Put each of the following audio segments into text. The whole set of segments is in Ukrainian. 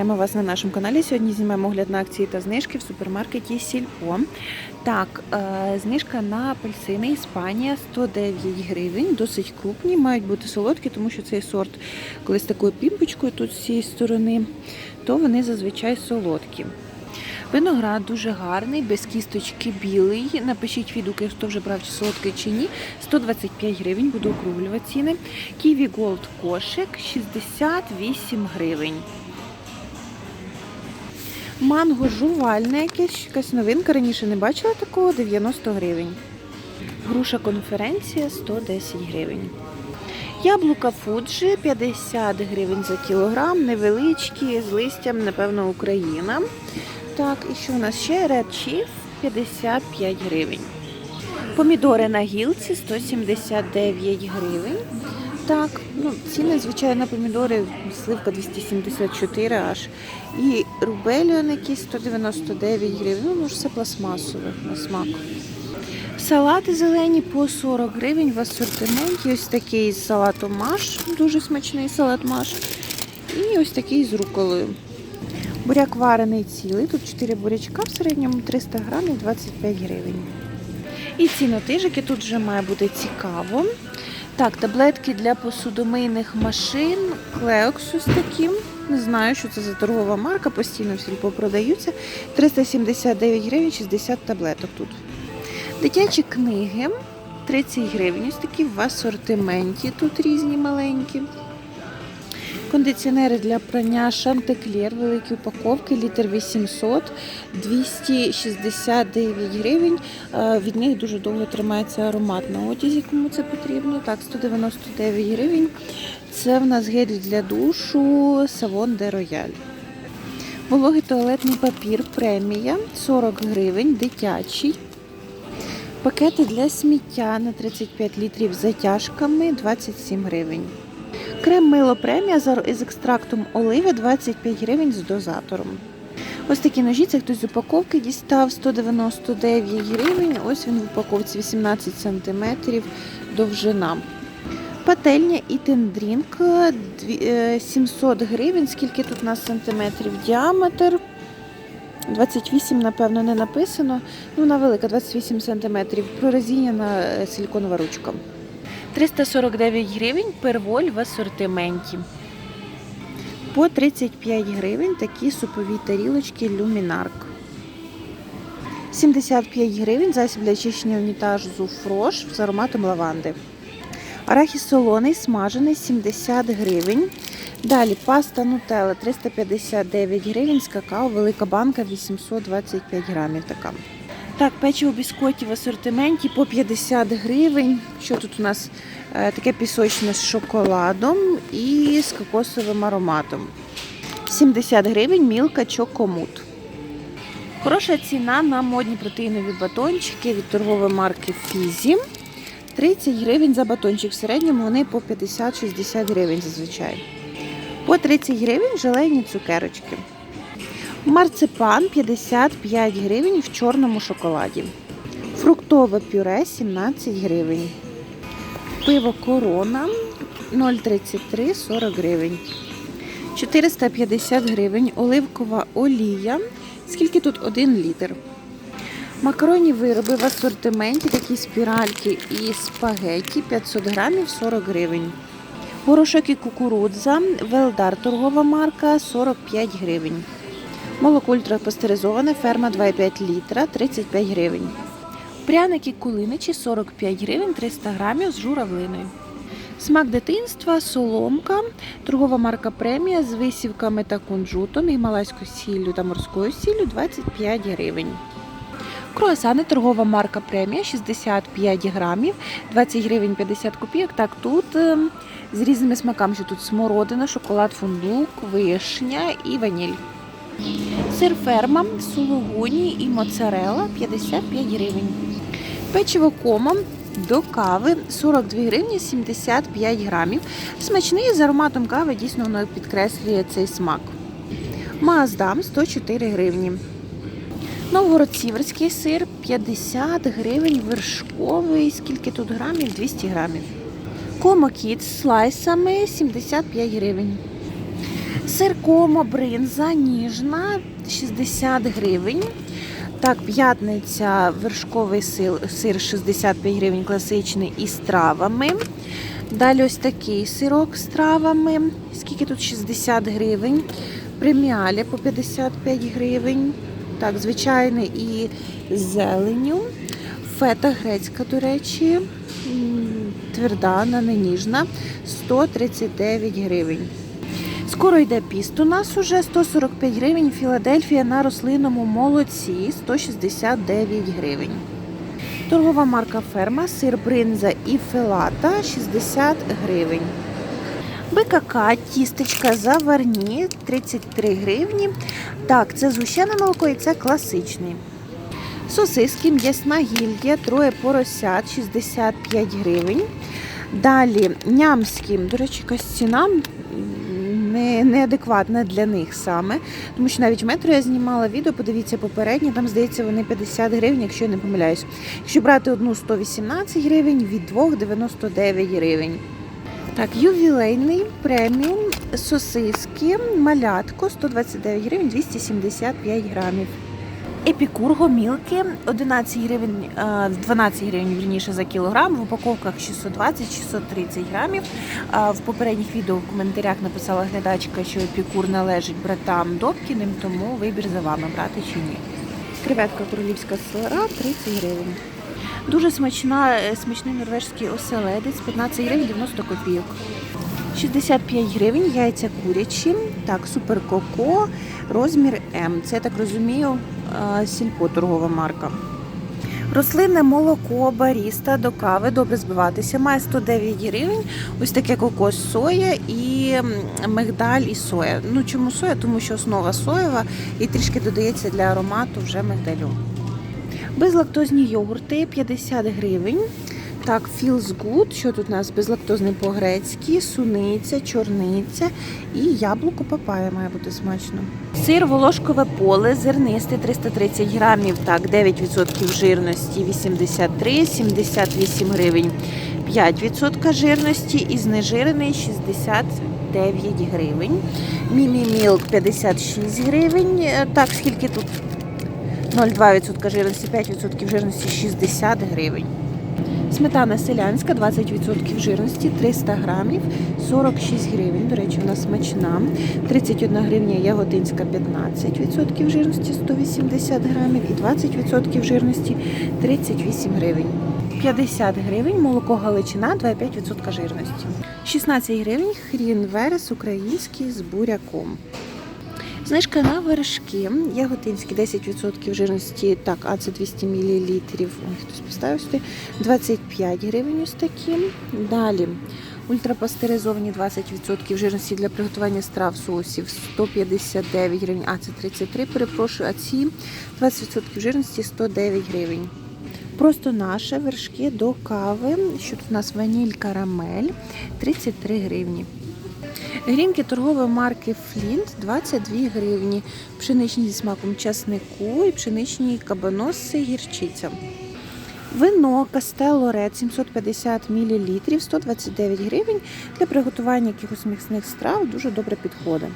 Вітаємо вас на нашому каналі. Сьогодні знімаємо огляд на акції та знижки в супермаркеті Сільпо. Так, е, знижка на апельсини Іспанія 109 гривень, досить крупні, мають бути солодкі, тому що цей сорт, коли з такою пімпочкою тут з цієї сторони, то вони зазвичай солодкі. Виноград дуже гарний, без кісточки білий. Напишіть відгуки, хто вже брав чи солодкий чи ні. 125 гривень, буду округлювати ціни. Ківі Голд кошик 68 гривень. Манго жувальне якесь, якась новинка. Раніше не бачила такого 90 гривень. Груша конференція 110 гривень. Яблука Фуджі 50 гривень за кілограм, невеличкі, з листям, напевно, Україна. Так, і що у нас ще? Red Chief 55 гривень. Помідори на гілці 179 гривень. Так, ну ціни, звичайно, помідори, сливка 274 аж. І рубеліон якийсь 199 гривень. Ну, ну ж все пластмасове на смак. Салати зелені по 40 гривень в асортименті. Ось такий з салатом маш, дуже смачний салат маш. І ось такий з руколою. Буряк варений цілий. Тут 4 бурячка в середньому 300 грамів 25 гривень. І цінотижики тут вже має бути цікаво. Так, таблетки для посудомийних машин, клеоксу з таким. Не знаю, що це за торгова марка, постійно всі продаються. 379 гривень 60 таблеток тут. Дитячі книги 30 гривень. Ось такі в асортименті. Тут різні маленькі. Кондиціонери для прання Шантеклер, великі упаковки, літр 800, 269 гривень. Е, Від них дуже довго тримається аромат на одязі, кому це потрібно. Так, 199 гривень. Це в нас гель для душу Савон де Рояль. Вологий туалетний папір премія 40 гривень, дитячий. Пакети для сміття на 35 літрів з затяжками 27 гривень. Крем мило премія із екстрактом оливи 25 гривень з дозатором. Ось такі ножі, це хтось з упаковки дістав 199 гривень. Ось він в упаковці 18 см довжина. Пательня і тендрінк е, дві- е, 700 гривень. Скільки тут у нас сантиметрів діаметр? 28, напевно, не написано. Ну, вона велика, 28 сантиметрів. Прорезіняна силіконова ручка. 349 гривень перволь в асортименті. По 35 гривень такі супові тарілочки люмінарк. 75 гривень засіб для очищення унітазу фрош з ароматом лаванди. Арахіс солоний, смажений 70 гривень. Далі паста нутелла 359 гривень з какао, велика банка 825 грамів така. Так, печиво біскоті в асортименті по 50 гривень. Що тут у нас Е, таке пісочне з шоколадом і з кокосовим ароматом. 70 гривень мілка чокомут. Хороша ціна на модні протеїнові батончики від торгової марки Фізі. 30 гривень за батончик. В середньому вони по 50-60 гривень зазвичай. По 30 гривень желейні цукерочки. Марципан 55 гривень в чорному шоколаді. Фруктове пюре 17 гривень. Пиво корона 0,33 40 гривень. 450 гривень. Оливкова олія. Скільки тут 1 літр. Макаронні вироби в асортименті, такі спіральки і спагеті 500 грамів 40 гривень. Горошок і кукурудза, Велдар торгова марка 45 гривень. Молоко ультрапастеризоване, ферма 2,5 літра 35 гривень. Пряники кулиничі 45 гривень 300 грамів з журавлиною. Смак дитинства, соломка, торгова марка премія з висівками та кунжутом, гімалайською сіллю та морською сіллю 25 гривень. Круасани, торгова марка премія 65 грамів, 20 гривень 50 копійок. Так, тут е, з різними смаками, що тут смородина, шоколад, фундук, вишня і ваніль. Сир ферма, сулугуні і моцарела 55 гривень. Печиво комо до кави 42 гривні 75 грамів. Смачний з ароматом кави дійсно воно підкреслює цей смак. Маздам 104 гривні. Новгород-Сіверський сир 50 гривень, вершковий, скільки тут грамів? 200 грамів. Комо кіт з слайсами 75 гривень. Сир комо бринза ніжна 60 гривень. Так, п'ятниця вершковий сир, сир 65 гривень класичний із травами. Далі ось такий сирок з травами. Скільки тут 60 гривень. Преміалі по 55 гривень. Так, звичайний і зеленю. Фета грецька, до речі, тверда, не ніжна, 139 гривень. Скоро йде піст у нас уже 145 гривень. Філадельфія на рослинному молоці 169 гривень. Торгова марка Ферма, сир бринза і фелата 60 гривень. БКК, тістечка заварні 33 гривні. Так, це згущене молоко і це класичний. Сосиски, м'ясна гільдія, троє поросят 65 гривень. Далі нямські, до речі, якась ціна не, неадекватна для них саме. Тому що навіть в метро я знімала відео, подивіться попереднє, там здається вони 50 гривень, якщо я не помиляюсь. Якщо брати одну 118 гривень, від двох 99 гривень. Так, ювілейний преміум сосиски, малятко 129 гривень 275 грамів. Епікур гомілки 11 гривень, е, 12 гривень вірніше за кілограм, в упаковках 620-630 грамів. В попередніх відео в коментарях написала глядачка, що епікур належить братам Добкіним, тому вибір за вами брати чи ні. Креветка королівська сира 30 гривень. Дуже смачна, е, смачний норвежський оселедець 15 гривень 90 копійок. 65 гривень, яйця курячі, так, супер коко, розмір М. Це я так розумію, е, сільпо торгова марка. Рослинне молоко баріста до кави добре збиватися. Має 109 гривень. Ось таке кокос соя і мигдаль і соя. Ну чому соя? Тому що основа соєва і трішки додається для аромату вже мигдалю. Безлактозні йогурти 50 гривень. Так, feels good. Що тут у нас? Безлактозний по-грецьки, суниця, чорниця і яблуко папая має бути смачно. Сир волошкове поле, зернистий 330 грамів, так, 9% жирності 83, 78 гривень, 5% жирності і знежирений 69 гривень. Мімі Мілк 56 гривень. Так, скільки тут? 0,2% жирності, 5% жирності 60 гривень. Сметана селянська 20% жирності, 300 грамів, 46 гривень. До речі, вона смачна. 31 гривня ягодинська 15% жирності, 180 грамів і 20% жирності 38 гривень. 50 гривень молоко галичина 2,5% жирності. 16 гривень хрін верес український з буряком. Знижка на вершки. Яготинські 10% жирності. Так, а це 200 мл. Ой, хтось поставив сюди. 25 гривень ось такі. Далі. Ультрапастеризовані 20% жирності для приготування страв соусів 159 гривень, а це 33, перепрошую, а ці 20% жирності 109 гривень. Просто наше вершки до кави. Що тут у нас ваніль карамель 33 гривні. Грінки торгової марки Флінт 22 гривні. Пшеничні зі смаком часнику і пшеничні кабаноси гірчиця. Вино Кастелло Ред 750 мл 129 гривень. Для приготування якихось м'ясних страв дуже добре підходить.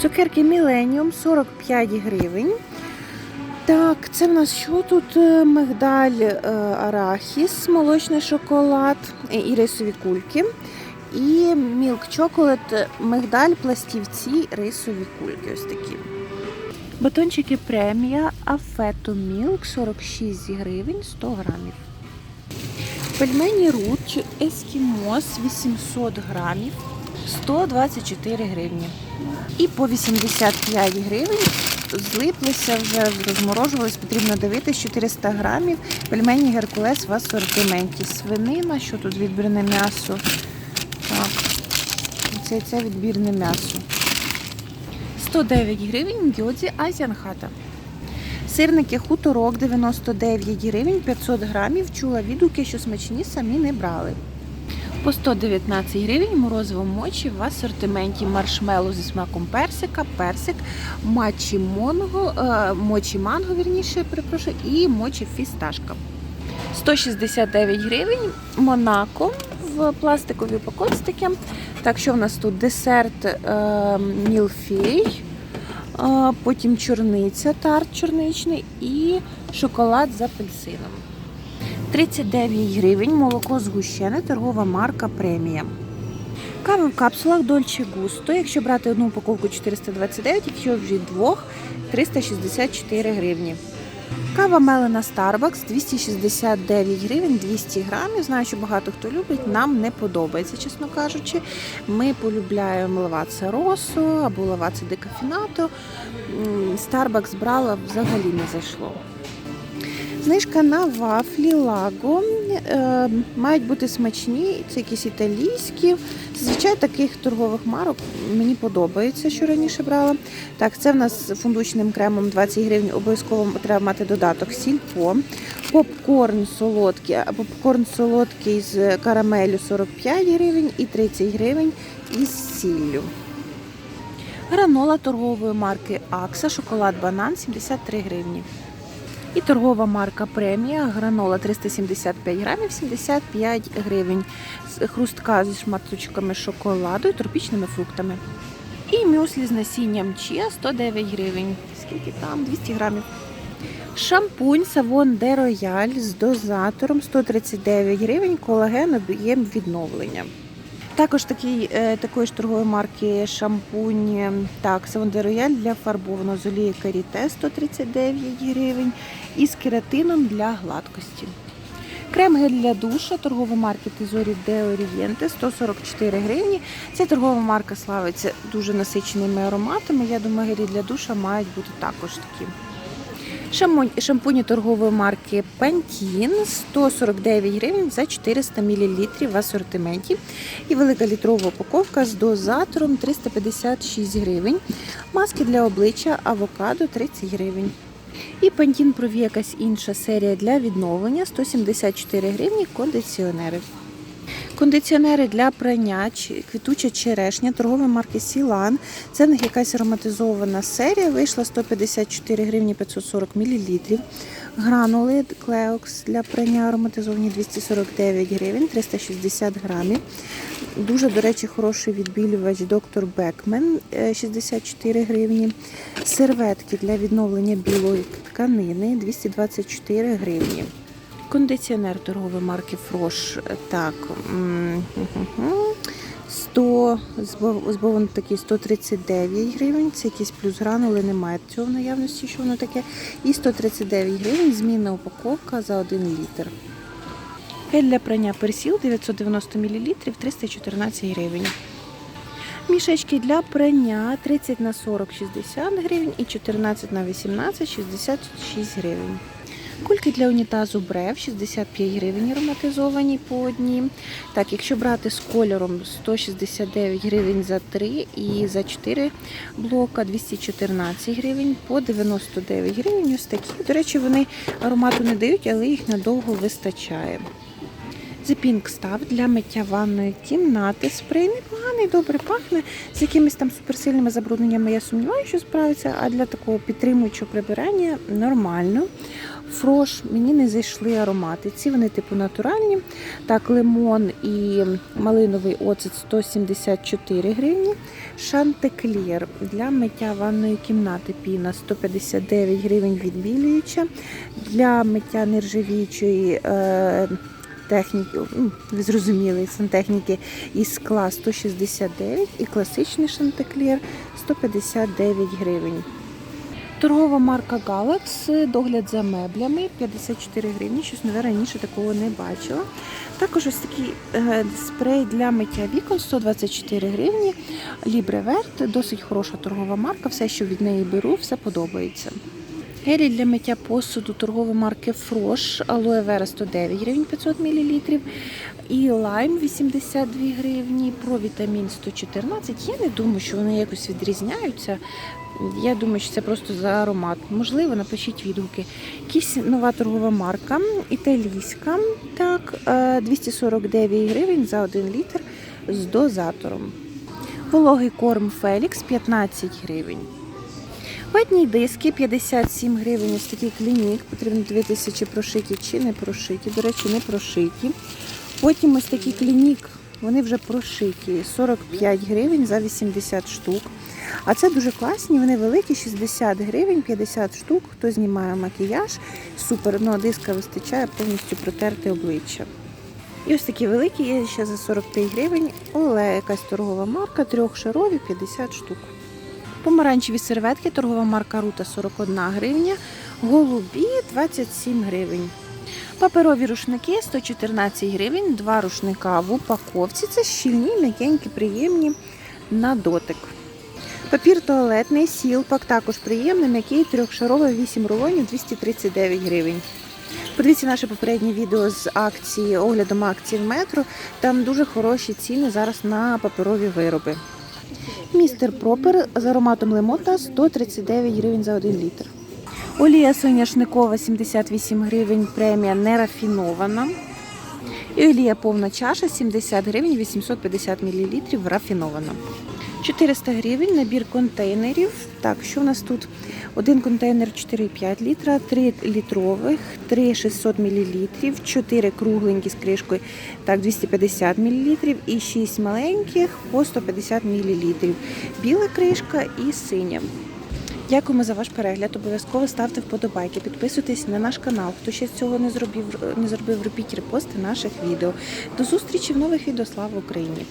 Цукерки Millennium 45 гривень. Так, це в нас що тут? Е, Мигдаль е, арахіс, молочний шоколад і рисові кульки. І мілк чоколад, мигдаль, пластівці, рисові кульки. Ось такі. Батончики премія Афето Мілк 46 гривень 100 грамів. Пельмені Руч Ескімос 800 грамів 124 гривні. І по 85 гривень злиплися вже, розморожувались, потрібно дивитися 400 грамів. Пельмені Геркулес в асортименті. Свинина, що тут відбірне м'ясо. Це, це відбірне м'ясо. 109 гривень гьодзі Азіанхата. Сирники хуторок 99 гривень 500 грамів. Чула відгуки, що смачні самі не брали. По 119 гривень морозиво мочі в асортименті маршмеллоу зі смаком персика, персик, мачі монго, е, мочі манго, вірніше, перепрошую, і мочі фісташка. 169 гривень Монако в пластиковій упаковці. Так, що в нас тут? Десерт е, мілфей, е, потім чорниця, тарт чорничний і шоколад з апельсином. 39 гривень, молоко згущене, торгова марка премія. Кава в капсулах Dolce Gusto. Якщо брати одну упаковку 429, якщо вже двох 364 гривні. Кава мелена Starbucks 269 гривень 200 грамів. Знаю, що багато хто любить. Нам не подобається, чесно кажучи. Ми полюбляємо лаваце росу або лаваце декафінато. Starbucks брала взагалі не зайшло. Знижка на вафлі Лаго. Е, мають бути смачні, це якісь італійські. Зазвичай таких торгових марок мені подобається, що раніше брала. Так, це в нас фундучним кремом 20 гривень. Обов'язково треба мати додаток сільпо. Попкорн солодкий, попкорн солодкий з карамелю 45 гривень і 30 гривень із сіллю. Гранола торгової марки Акса, шоколад банан 73 гривні. І торгова марка премія гранола 375 грамів 75 гривень. Хрустка зі шматочками шоколаду і тропічними фруктами. І мюслі з насінням чия 109 гривень. Скільки там? 200 грамів. Шампунь Савон де Рояль з дозатором 139 гривень, колаген об'єм відновлення. Також такий, е, такої ж торгової марки шампунь е, так, Савон де Рояль для фарбованого з олії каріте 139 гривень і з кератином для гладкості. Крем гель для душа торгової марки Тезорі де Орієнте 144 гривні. Ця торгова марка славиться дуже насиченими ароматами. Я думаю, гелі для душа мають бути також такі. Шамонь- Шампуні торгової марки Pantene 149 гривень за 400 мл в асортименті. І велика літрова упаковка з дозатором 356 гривень. Маски для обличчя авокадо 30 гривень. І Pantene Pro якась інша серія для відновлення 174 гривні кондиціонери. Кондиціонери для прання, квітуча черешня, торгової марки Сілан. Це в них якась ароматизована серія. Вийшла 154 гривні 540 мл. Гранули Клеокс для прання ароматизовані 249 гривень, 360 грамів. Дуже, до речі, хороший відбілювач доктор Бекмен 64 гривні. Серветки для відновлення білої тканини 224 гривні. Кондиціонер торгової марки Фрош. Так. м, 100, збав- такий 139 гривень. Це якийсь плюс гранули, немає цього в наявності, що воно таке. І 139 гривень змінна упаковка за 1 літр. Гель для прання персіл 990 мл 314 гривень. Мішечки для прання 30 на 40 60 гривень і 14 на 18 66 гривень. Кульки для унітазу Брев 65 гривень ароматизовані по одній. Так, якщо брати з кольором 169 гривень за 3 і за 4 блока 214 гривень по 99 гривень. Ось такі. До речі, вони аромату не дають, але їх надовго вистачає. Pink Stuff для миття ванної кімнати. Спрей непоганий, добре пахне. З якимись там суперсильними забрудненнями я сумніваюся, що справиться, а для такого підтримуючого прибирання нормально. Фрош, мені не зайшли аромати. Ці вони типу натуральні. Так, лимон і малиновий оцет 174 гривні. Шантеклір для миття ванної кімнати піна 159 гривень відбілююча. Для миття нержавіючої е, техніки, ну, ви зрозуміли, сантехніки із скла 169 і класичний шантеклір 159 гривень. Торгова марка Galax, догляд за меблями 54 гривні. Щось нове раніше такого не бачила. Також ось такий е, спрей для миття вікон 124 гривні. Лібреверт, досить хороша торгова марка. Все, що від неї беру, все подобається. Гелі для миття посуду торгової марки Фрош, алоe вера 109 гривень 500 мл. І лайм 82 гривні, провітамін 114. Я не думаю, що вони якось відрізняються. Я думаю, що це просто за аромат. Можливо, напишіть відгуки. Якась нова торгова марка, італійська. Так, е, 249 гривень за 1 літр з дозатором. Вологий корм Фелікс 15 гривень. Ватні диски 57 гривень. Ось такий клінік. Потрібно дивитися, чи прошиті, чи не прошиті. До речі, не прошиті. Потім ось такі клінік, вони вже прошиті. 45 гривень за 80 штук. А це дуже класні, вони великі, 60 гривень, 50 штук. Хто знімає макіяж, супер, одного диска вистачає повністю протерти обличчя. І ось такі великі є ще за 45 гривень. Оле, якась торгова марка, трьохшарові 50 штук. Помаранчеві серветки, торгова марка Рута 41 гривня, голубі 27 гривень. Паперові рушники 114 гривень, два рушника в упаковці. Це щільні, м'якенькі, приємні на дотик. Папір туалетний, сілпак також приємний, м'який, трьохшаровий, 8 рулонів, 239 гривень. Подивіться наше попереднє відео з акції, оглядом акції в метро. Там дуже хороші ціни зараз на паперові вироби. Містер Пропер з ароматом лемота 139 гривень за 1 літр. Олія соняшникова 78 гривень, премія нерафінована. І повна чаша 70 гривень 850 мл рафінована. 400 гривень набір контейнерів. Так, що в нас тут? Один контейнер 4,5 літра, 3 літрових, 3 600 мл, 4 кругленькі з кришкою, так, 250 мл і 6 маленьких по 150 мл. Біла кришка і синя. Дякуємо за ваш перегляд. Обов'язково ставте вподобайки, підписуйтесь на наш канал. Хто ще цього не зробив, не зробив, робіть репости наших відео. До зустрічі в нових відео. Слава Україні!